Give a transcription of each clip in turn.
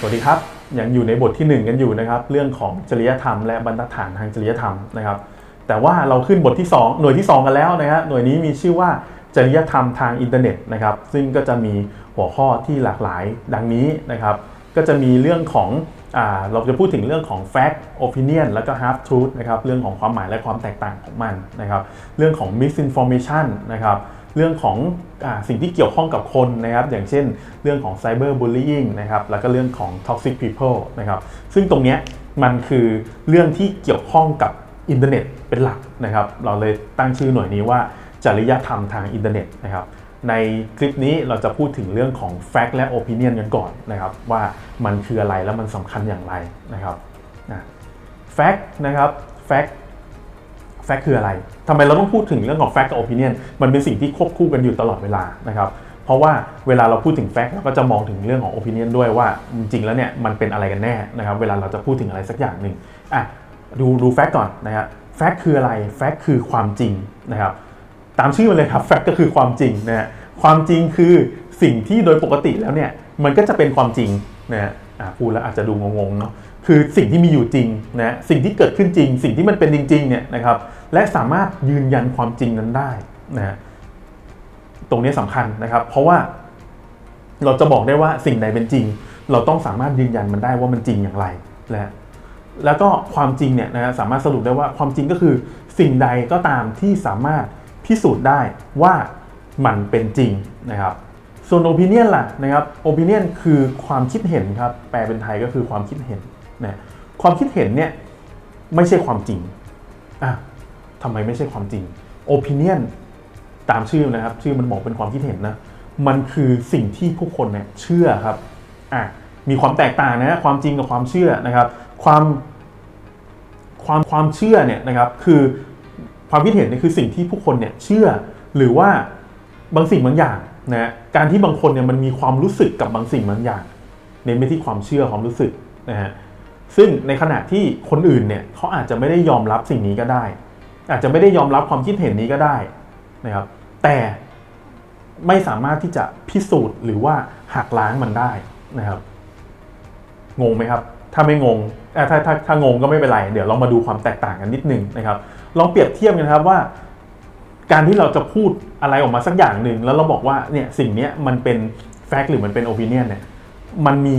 สวัสดีครับยังอยู่ในบทที่ 1 กันอยู่นะครับ เรื่องของจริยธรรม และบรรทัดฐานทางจริยธรรมนะครับ แต่ว่าเราขึ้นบทที่ 2 หน่วยที่ 2 กันแล้วนะฮะหน่วยนี้มีชื่อว่าจริยธรรมทางอินเทอร์เน็ตนะครับ ซึ่งก็จะมีหัวข้อที่หลากหลายดังนี้นะครับ ก็จะมีเรื่องของอเราจะพูดถึงเรื่องของ fact opinion แล้วก็ half truth นะครับ เรื่องของความหมายและความแตกต่างของมันนะครับ เรื่องของ misinformation นะครับ เรื่องของอสิ่งที่เกี่ยวข้องกับคนนะครับอย่างเช่นเรื่องของ cyber bullying นะครับแล้วก็เรื่องของ toxic people นะครับซึ่งตรงนี้มันคือเรื่องที่เกี่ยวข้องกับอินเทอร์เน็ตเป็นหลักนะครับเราเลยตั้งชื่อหน่วยนี้ว่าจริยธรรมทางอินเทอร์เน็ตนะครับในคลิปนี้เราจะพูดถึงเรื่องของ fact และ opinion กันก่อนนะครับว่ามันคืออะไรและมันสำคัญอย่างไรนะครับนะ fact นะครับ fact แฟกต์คืออะไรทำไมเราต้องพูดถึงเรื่องของแฟกต์กับโอปิเนียนมันเป็นสิ่งที่ควบคู่กันอยู่ตลอดเวลานะครับเพราะว่าเวลาเราพูดถึงแฟกต์เราก็จะมองถึงเรื่องของโอปิเนียนด้วยว่าจริงๆแล้วเนี่ยมันเป็นอะไรกันแน่นะครับเวลาเราจะพูดถึงอะไรสักอย่างหนึ่งอะดูดูแฟกต์ก่อนนะครับแฟกต์คืออะไรแฟกต์คือความจริงนะครับตามชื่อมันเลยครับแฟกต์ก็คือความจริงนะฮะความจริงคือสิ่งที่โดยปกติแล้วเนี่ยมันก็จะเป็นความจริงนะฮะอะพูดแล้วอาจจะดูงงๆเนาะคือสิ่งที่มีอยู่จริงนะสิ่งที่เกิดขึ้นจริง สิ่งที่มันเป็นจริงๆเนี่ยนะครับ และสามารถยืนยันความจริงนั้นได้นะตรงนี้สำคัญนะครับ เพราะว่าเราจะบอกได้ว่าสิ่งใดเป็นจริง เราต้องสามารถยืนยันมันได้ว่ามันจริงอย่างไรและแล้วก็ความจริงเนี่ยนะสามารถสรุปได้ว่าความจริงก็คือสิ่งใดก็ตามที่สามารถพิสูจน์ได้ว่ามันเป็นจริงนะครับ ส่วน opinion ล่ะนะครับ opinion คือความคิดเห็นครับแปลเป็นไทยก็คือความคิดเห็นนะความคิดเห็นเนี่ยไม่ใช่ความจริงอะ ทำไมไม่ใช่ความจริง opinion ตามชื่อนะครับ ชื่อมันบอกเป็นความคิดเห็นนะ มันคือสิ่งที่ผู้คนเนี่ยเชื่อครับอะมีความแตกต่างนะความจริงกับความเชื่อนะครับ ความความความเชื่อเนี่ยนะครับ คือความคิดเห็นเนี่ยคือสิ่งที่ผู้คนเนี่ยเชื่อ หรือว่าบางสิ่งบางอย่างนะการที่บางคนเนี่ยมันมีความรู้สึกกับบางสิ่งบางอย่างเน้นไปที่ความเชื่อความรู้สึกนะฮะซึ่งในขณะที่คนอื่นเนี่ยเขาอาจจะไม่ได้ยอมรับสิ่งนี้ก็ได้ อาจจะไม่ได้ยอมรับความคิดเห็นนี้ก็ได้นะครับ แต่ไม่สามารถที่จะพิสูจน์หรือว่าหักล้างมันได้นะครับ งงไหมครับ ถ้าไม่งงอ่อถ้าถ้าถ้างงก็ไม่เป็นไร เดี๋ยวเรามาดูความแตกต่างกันนิดนึงนะครับ ลองเปรียบเทียบกันครับว่า การที่เราจะพูดอะไรออกมาสักอย่างหนึ่งแล้วเราบอกว่าเนี่ยสิ่งนี้มันเป็นแฟกต์หรือมันเป็นโอปิเนียนเนี่ย มันมี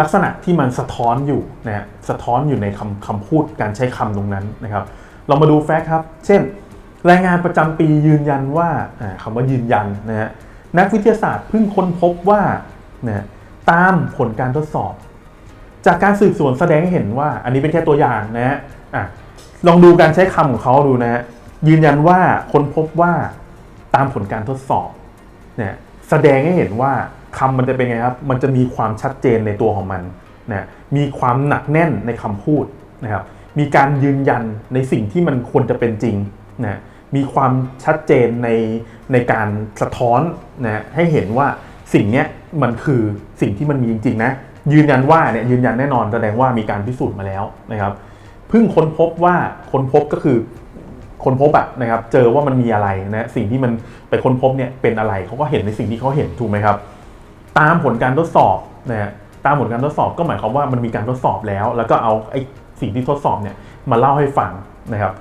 ลักษณะที่มันสะท้อนอยู่นะสะท้อนอยู่ในคำคำพูดการใช้คำตรงนั้นนะครับ เรามาดูแฟกต์ครับ เช่น รายงานประจำปียืนยันว่าอ่าคำว่ายืนยันนะฮะนักวิทยาศาสตร์เพิ่งค้นพบว่านะตามผลการทดสอบ จากการสืบสวนแสดงให้เห็นว่า อันนี้เป็นแค่ตัวอย่างนะฮะลองดูการใช้คำของเขาดูนะฮะยืนยันว่าค้นพบว่าตามผลการทดสอบเนี่ยแสดงให้เห็นว่าคำมันจะเป็นไงครับ มันจะมีความชัดเจนในตัวของมันนะมีความหนักแน่นในคำพูดนะครับ มีการยืนยันในสิ่งที่มันควรจะเป็นจริงนะมีความชัดเจนในในการสะท้อนนะให้เห็นว่าสิ่งนี้มันคือสิ่งที่มันมีจริงๆนะยืนยันว่าเนี่ยยืนยันแน่นอนแสดงว่ามีการพิสูจน์มาแล้วนะครับเพิ่งค้นพบว่าค้นพบก็คือค้นพบอะนะครับเจอว่ามันมีอะไรนะสิ่งที่มันไปค้นพบเนี่ยเป็นอะไรเขาก็เห็นในสิ่งที่เขาเห็นถูกไหมครับ ตามผลการทดสอบนะฮะตามผลการทดสอบก็หมายความว่ามันมีการทดสอบแล้ว แล้วก็เอาไอ้ สิ่งที่ทดสอบเนี่ยมาเล่าให้ฟังนะครับ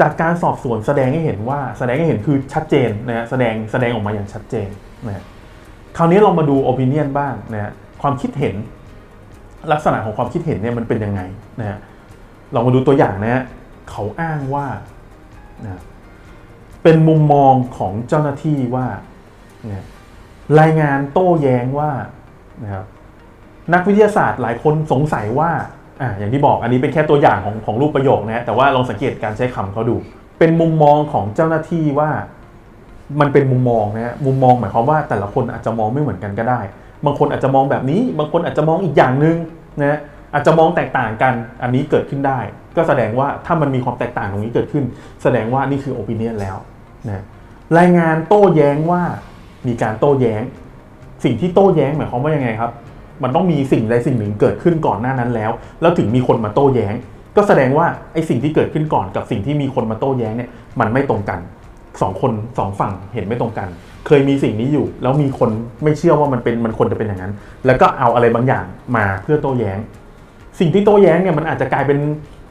จากการสอบสวนแสดงให้เห็นว่าแสดงให้เห็นคือชัดเจนนะฮะแสดงแสดงออกมาอย่างชัดเจนนะฮะคราวนี้เรามาดู opinion บ้างนะฮะความคิดเห็นลักษณะของความคิดเห็นเนี่ยมันเป็นยังไงนะฮะเรามาดูตัวอย่างนะฮะเขาอ้างว่านะเป็นมุมมองของเจ้าหน้าที่ว่านะรายงานโต้แย้งว่านะครับนักวิทยาศาสตร์หลายคนสงสัยว่า อ่าอย่างที่บอกอันนี้เป็นแค่ตัวอย่างของของรูปประโยคนะฮะแต่ว่าลองสังเกตการใช้คำเขาดู เป็นมุมมองของเจ้าหน้าที่ว่า มันเป็นมุมมองนะฮะมุมมองหมายความว่าแต่ละคนอาจจะมองไม่เหมือนกันก็ได้ บางคนอาจจะมองแบบนี้ บางคนอาจจะมองอีกอย่างหนึ่งนะฮะอาจจะมองแตกต่างกันอันนี้เกิดขึ้นได้ ก็แสดงว่าถ้ามันมีความแตกต่างตรงนี้เกิดขึ้น แสดงว่านี่คือโอปิเนียนแล้วนะรายงานโต้แย้งว่ามีการโต้แย้ง สิ่งที่โต้แย้งหมายความว่ายังไงครับ มันต้องมีสิ่งใดสิ่งหนึ่งเกิดขึ้นก่อนหน้านั้นแล้ว แล้วถึงมีคนมาโต้แย้ง ก็แสดงว่าไอ้สิ่งที่เกิดขึ้นก่อนกับสิ่งที่มีคนมาโต้แย้งเนี่ยมันไม่ตรงกันสองคนสองฝั่งเห็นไม่ตรงกัน เคยมีสิ่งนี้อยู่ แล้วมีคนไม่เชื่อว่ามันเป็นมันควรจะเป็นอย่างนั้น แล้วก็เอาอะไรบางอย่างมาเพื่อโต้แย้ง สิ่งที่โต้แย้งเนี่ยมันอาจจะกลายเป็น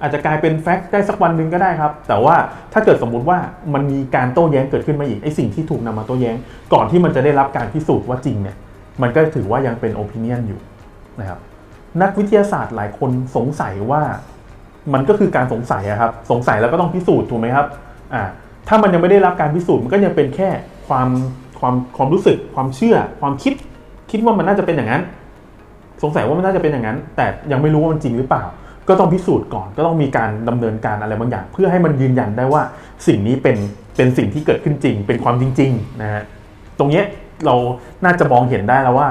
อาจจะกลายเป็นแฟกต์ได้สักวันหนึ่งก็ได้ครับ แต่ว่าถ้าเกิดสมมุติว่ามันมีการโต้แย้งเกิดขึ้นมาอีกไอ้สิ่งที่ถูกนำมาโต้แย้ง ก่อนที่มันจะได้รับการพิสูจน์ว่าจริงเนี่ย มันก็ถือว่ายังเป็นโอปิเนียนอยู่นะครับนักวิทยาศาสตร์หลายคนสงสัยว่ามันก็คือการสงสัยอะครับ สงสัยแล้วก็ต้องพิสูจน์ถูกไหมครับอ่าถ้ามันยังไม่ได้รับการพิสูจน์มันก็ยังเป็นแค่ความความความรู้สึก ความเชื่อ ความคิด คิดว่ามันน่าจะเป็นอย่างนั้น สงสัยว่ามันน่าจะเป็นอย่างนั้น แต่ยังไม่รู้ว่ามันจริงหรือเปล่า ก็ต้องพิสูจน์ก่อน ก็ต้องมีการดำเนินการอะไรบางอย่าง เพื่อให้มันยืนยันได้ว่าสิ่งนี้เป็นเป็นสิ่งที่เกิดขึ้นจริง เป็นความจริงๆนะฮะตรงเนี้ย เราน่าจะมองเห็นได้แล้วว่า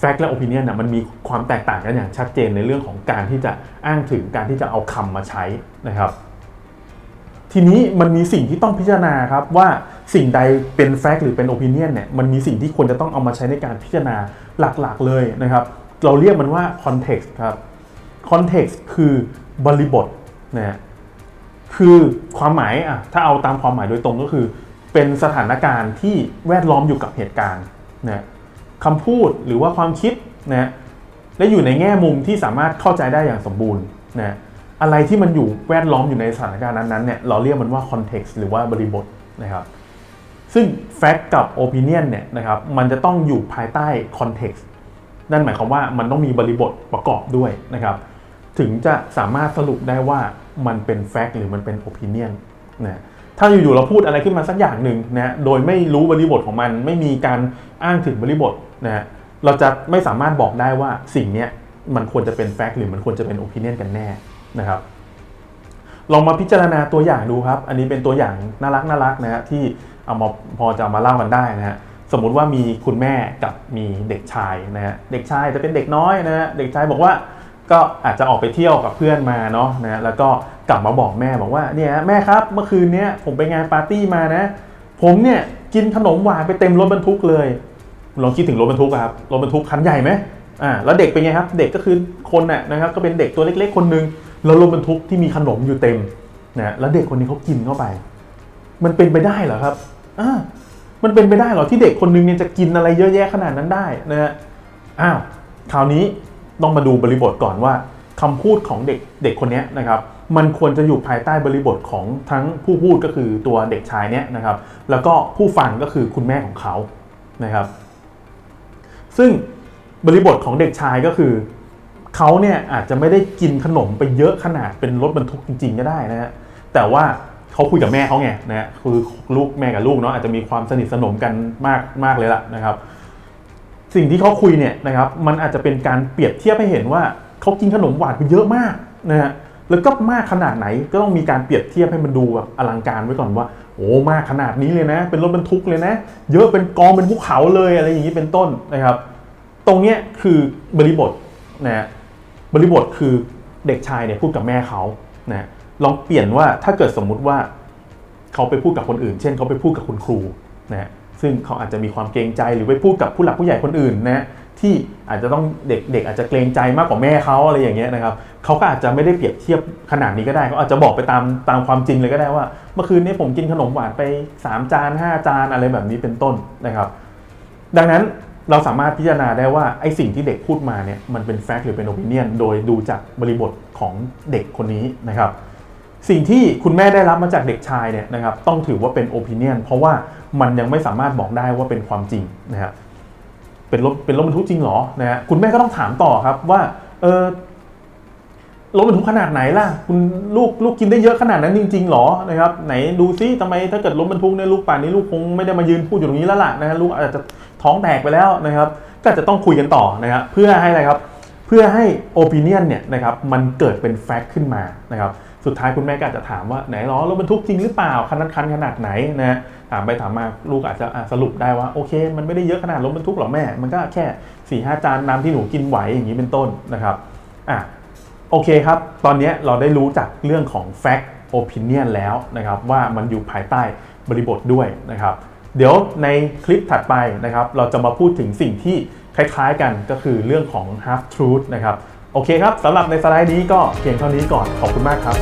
fact และ opinion น่ะมันมีความแตกต่างกันอย่างชัดเจนในเรื่องของการที่จะอ้างถึงการที่จะเอาคำมาใช้นะครับ ทีนี้มันมีสิ่งที่ต้องพิจารณาครับว่าสิ่งใดเป็น fact หรือเป็น opinion เนี่ยมันมีสิ่งที่ควรจะต้องเอามาใช้ในการพิจารณาหลักๆเลยนะครับ เราเรียกมันว่า context ครับ context คือบริบทนะฮะคือความหมายอะถ้าเอาตามความหมายโดยตรงก็คือ เป็นสถานการณ์ที่แวดล้อมอยู่กับเหตุการณ์นะคำพูดหรือว่าความคิดนะและอยู่ในแง่มุมที่สามารถเข้าใจได้อย่างสมบูรณ์นะอะไรที่มันอยู่แวดล้อมอยู่ในสถานการณ์นั้นๆเนี่ยเราเรียกมันว่า context หรือว่าบริบทนะครับซึ่ง fact กับ opinion เนี่ยนะครับมันจะต้องอยู่ภายใต้ context นั่นหมายความว่ามันต้องมีบริบทประกอบด้วยนะครับ ถึงจะสามารถสรุปได้ว่ามันเป็น fact หรือมันเป็น opinion นะ ถ้าอยู่ๆเราพูดอะไรขึ้นมาสักอย่างหนึ่งนะโดยไม่รู้บริบทของมัน ไม่มีการอ้างถึงบริบทนะเราจะไม่สามารถบอกได้ว่าสิ่งนี้มันควรจะเป็น fact หรือมันควรจะเป็น opinion กันแน่นะครับลองมาพิจารณาตัวอย่างดูครับ อันนี้เป็นตัวอย่างน่ารักน่ารักนะฮะที่เอามาพอจะเอามาเล่ากันได้นะฮะสมมุติว่ามีคุณแม่กับมีเด็กชายนะฮะเด็กชายจะเป็นเด็กน้อยนะฮะเด็กชายบอกว่า ก็อาจจะออกไปเที่ยวกับเพื่อนมาเนาะนะแล้วก็กลับมาบอกแม่บอกว่าเนี่ยแม่ครับเมื่อคืนเนี้ยผมไปงานปาร์ตี้มานะ ผมเนี่ยกินขนมหวานไปเต็มรถบรรทุกเลยลองคิดถึงรถบรรทุกครับรถบรรทุกคันใหญ่ไหมอ่าแล้วเด็กเป็นไงครับ เด็กก็คือคนน่ะนะครับก็เป็นเด็กตัวเล็ก ๆ คนหนึงแล้วรถบรรทุกที่มีขนมอยู่เต็มนะแล้วเด็กคนนี้เขากินเข้าไป มันเป็นไปได้เหรอครับอ่ามันเป็นไปได้เหรอที่เด็กคนหนึงเนี่ยจะกินอะไรเยอะแยะขนาดนั้นได้นะฮะอ้าวคราวนี้ ต้องมาดูบริบทก่อนว่าคำพูดของเด็กเด็กคนนี้นะครับมันควรจะอยู่ภายใต้บริบทของทั้งผู้พูดก็คือตัวเด็กชายเนี้ยนะครับ แล้วก็ผู้ฟังก็คือคุณแม่ของเขานะครับ ซึ่งบริบทของเด็กชายก็คือเขาเนี่ยอาจจะไม่ได้กินขนมไปเยอะขนาดเป็นรถบรรทุกจริงๆก็ได้นะฮะแต่ว่าเขาคุยกับแม่เขาไงนะฮะคือลูกแม่กับลูกเนาะอาจจะมีความสนิทสนมกันมากมากเลยล่ะนะครับ สิ่งที่เขาคุยเนี่ยนะครับมันอาจจะเป็นการเปรียบเทียบให้เห็นว่าเขากินขนมหวานไปเยอะมากนะฮะแล้วก็มากขนาดไหนก็ต้องมีการเปรียบเทียบให้มันดูแบบอลังการไว้ก่อนว่า โอ้มากขนาดนี้เลยนะ เป็นรถบรรทุกเลยนะ เยอะเป็นกองเป็นภูเขาเลยอะไรอย่างนี้เป็นต้นนะครับ ตรงเนี้ยคือบริบทนะฮะบริบทคือเด็กชายเนี่ยพูดกับแม่เขานะลองเปลี่ยนว่าถ้าเกิดสมมุติว่าเขาไปพูดกับคนอื่น เช่นเขาไปพูดกับคุณครูนะฮะ ซึ่งเขาอาจจะมีความเกรงใจหรือไปพูดกับผู้หลักผู้ใหญ่คนอื่นนะที่อาจจะต้องเด็กเด็กอาจจะเกรงใจมากกว่าแม่เขาอะไรอย่างเงี้ยนะครับเขาก็อาจจะไม่ได้เปรียบเทียบขนาดนี้ก็ได้เขาอาจจะบอกไปตามตามความจริงเลยก็ได้ว่า เมื่อคืนนี้ผมกินขนมหวานไป 3 จาน 5 จานอะไรแบบนี้เป็นต้นนะครับ ดังนั้นเราสามารถพิจารณาได้ว่าไอ้สิ่งที่เด็กพูดมาเนี่ยมันเป็นแฟกต์หรือเป็นโอปิเนียนโดยดูจากบริบทของเด็กคนนี้นะครับ สิ่งที่คุณแม่ได้รับมาจากเด็กชายเนี่ยนะครับต้องถือว่าเป็นโอปิเนียนเพราะว่ามันยังไม่สามารถบอกได้ว่าเป็นความจริงนะครับเป็นรถเป็นรถบรรทุกจริงหรอนะฮะคุณแม่ก็ต้องถามต่อครับว่าเออรถบรรทุกขนาดไหนล่ะ คุณลูกลูกกินได้เยอะขนาดนั้นจริงๆหรอนะครับไหนดูซิทำไมถ้าเกิดรถบรรทุกเนี่ยลูกป่านนี้ลูกคงไม่ได้มายืนพูดอยู่ตรงนี้แล้วล่ะนะฮะลูกอาจจะท้องแตกไปแล้วนะครับ ก็จจะต้องคุยกันต่อนะครับเพื่อให้อะไรครับ เพื่อให้โอปิเนียนเนี่ยนะครับมันเกิดเป็นแฟกต์ขึ้นมานะครับ สุดท้ายคุณแม่ก็อาจจะถามว่าไหนล้อรถบรรทุกจริงหรือเปล่าคันนั้นคันขนาดไหนนะถามไปถามมาลูกอาจจะอะสรุปได้ว่าโอเค มันไม่ได้เยอะขนาดรถบรรทุกหรอกแม่ มันก็แค่4ี่ห้าจานน้ำที่หนูกินไหวอย่างนี้เป็นต้นนะครับอะโอเคครับ ตอนนี้เราได้รู้จากเรื่องของ fact opinion แล้วนะครับว่ามันอยู่ภายใต้บริบทด้วยนะครับ เดี๋ยวในคลิปถัดไปนะครับเราจะมาพูดถึงสิ่งที่คล้ายๆกันก็คือเรื่องของ half truth นะครับ โอเคครับสำหรับในสไลด์นี้ก็เพียงเท่านี้ก่อนขอบคุณมากครับ